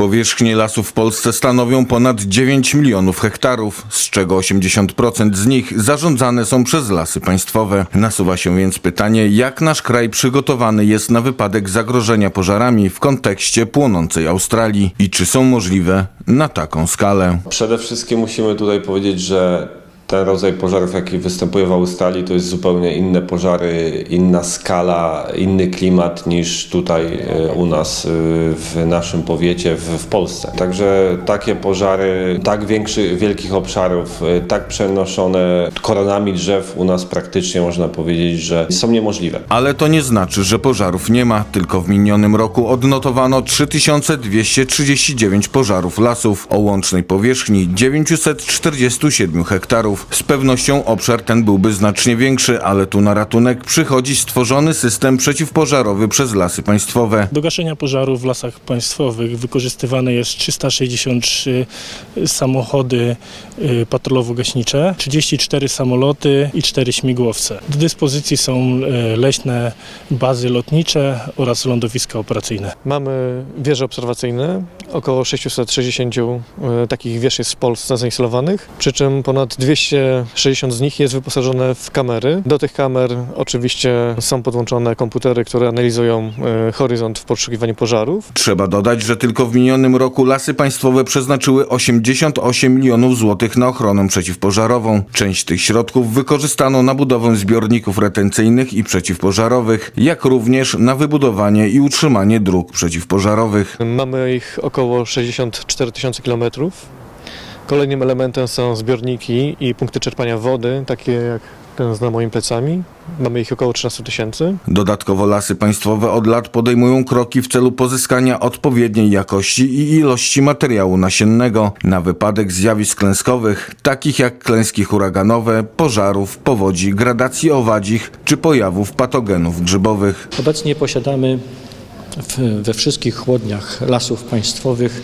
Powierzchnie lasów w Polsce stanowią ponad 9 milionów hektarów, z czego 80% z nich zarządzane są przez lasy państwowe. Nasuwa się więc pytanie, jak nasz kraj przygotowany jest na wypadek zagrożenia pożarami w kontekście płonącej Australii i czy są możliwe na taką skalę. Przede wszystkim musimy tutaj powiedzieć, że ten rodzaj pożarów, jaki występuje w Australii, to jest zupełnie inne pożary, inna skala, inny klimat niż tutaj e, u nas e, w naszym powiecie w, Polsce. Także takie pożary tak wielkich obszarów, e, tak przenoszone koronami drzew u nas praktycznie można powiedzieć, że są niemożliwe. Ale to nie znaczy, że pożarów nie ma. Tylko w minionym roku odnotowano 3239 pożarów lasów o łącznej powierzchni 947 hektarów. Z pewnością obszar ten byłby znacznie większy, ale tu na ratunek przychodzi stworzony system przeciwpożarowy przez lasy państwowe. Do gaszenia pożarów w lasach państwowych wykorzystywane jest 363 samochody y, patrolowo-gaśnicze, 34 samoloty i 4 śmigłowce. Do dyspozycji są y, leśne bazy lotnicze oraz lądowiska operacyjne. Mamy wieże obserwacyjne, około 660 e, takich wież jest w Polsce zainstalowanych, przy czym ponad 260 z nich jest wyposażone w kamery. Do tych kamer oczywiście są podłączone komputery, które analizują e, horyzont w poszukiwaniu pożarów. Trzeba dodać, że tylko w minionym roku lasy państwowe przeznaczyły 88 milionów złotych na ochronę przeciwpożarową. Część tych środków wykorzystano na budowę zbiorników retencyjnych i przeciwpożarowych, jak również na wybudowanie i utrzymanie dróg przeciwpożarowych. Mamy ich około 64 tysiące kilometrów. Kolejnym elementem są zbiorniki i punkty czerpania wody, takie jak ten za moimi plecami. Mamy ich około 13 tysięcy. Dodatkowo lasy państwowe od lat podejmują kroki w celu pozyskania odpowiedniej jakości i ilości materiału nasiennego na wypadek zjawisk klęskowych, takich jak klęski huraganowe, pożarów, powodzi, gradacji owadzich czy pojawów patogenów grzybowych. Obecnie posiadamy we wszystkich chłodniach lasów państwowych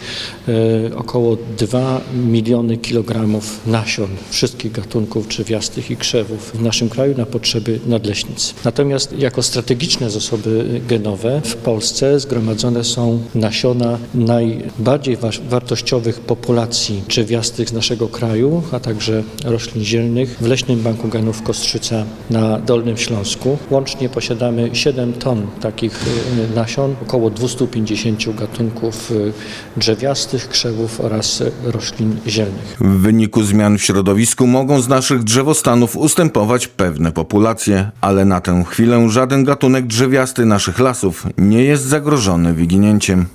e, około 2 miliony kilogramów nasion wszystkich gatunków drzewiastych i krzewów w naszym kraju na potrzeby nadleśnic. Natomiast jako strategiczne zasoby genowe w Polsce zgromadzone są nasiona najbardziej wa- wartościowych populacji drzewiastych z naszego kraju, a także roślin zielnych w Leśnym Banku Genów Kostrzyca na Dolnym Śląsku. Łącznie posiadamy 7 ton takich e, nasion, około 250 gatunków e, drzewiastych, krzewów oraz roślin zielnych. W wyniku zmian w środowisku mogą z naszych drzewostanów ustępować pewne populacje, ale na tę chwilę żaden gatunek drzewiasty naszych lasów nie jest zagrożony wyginięciem.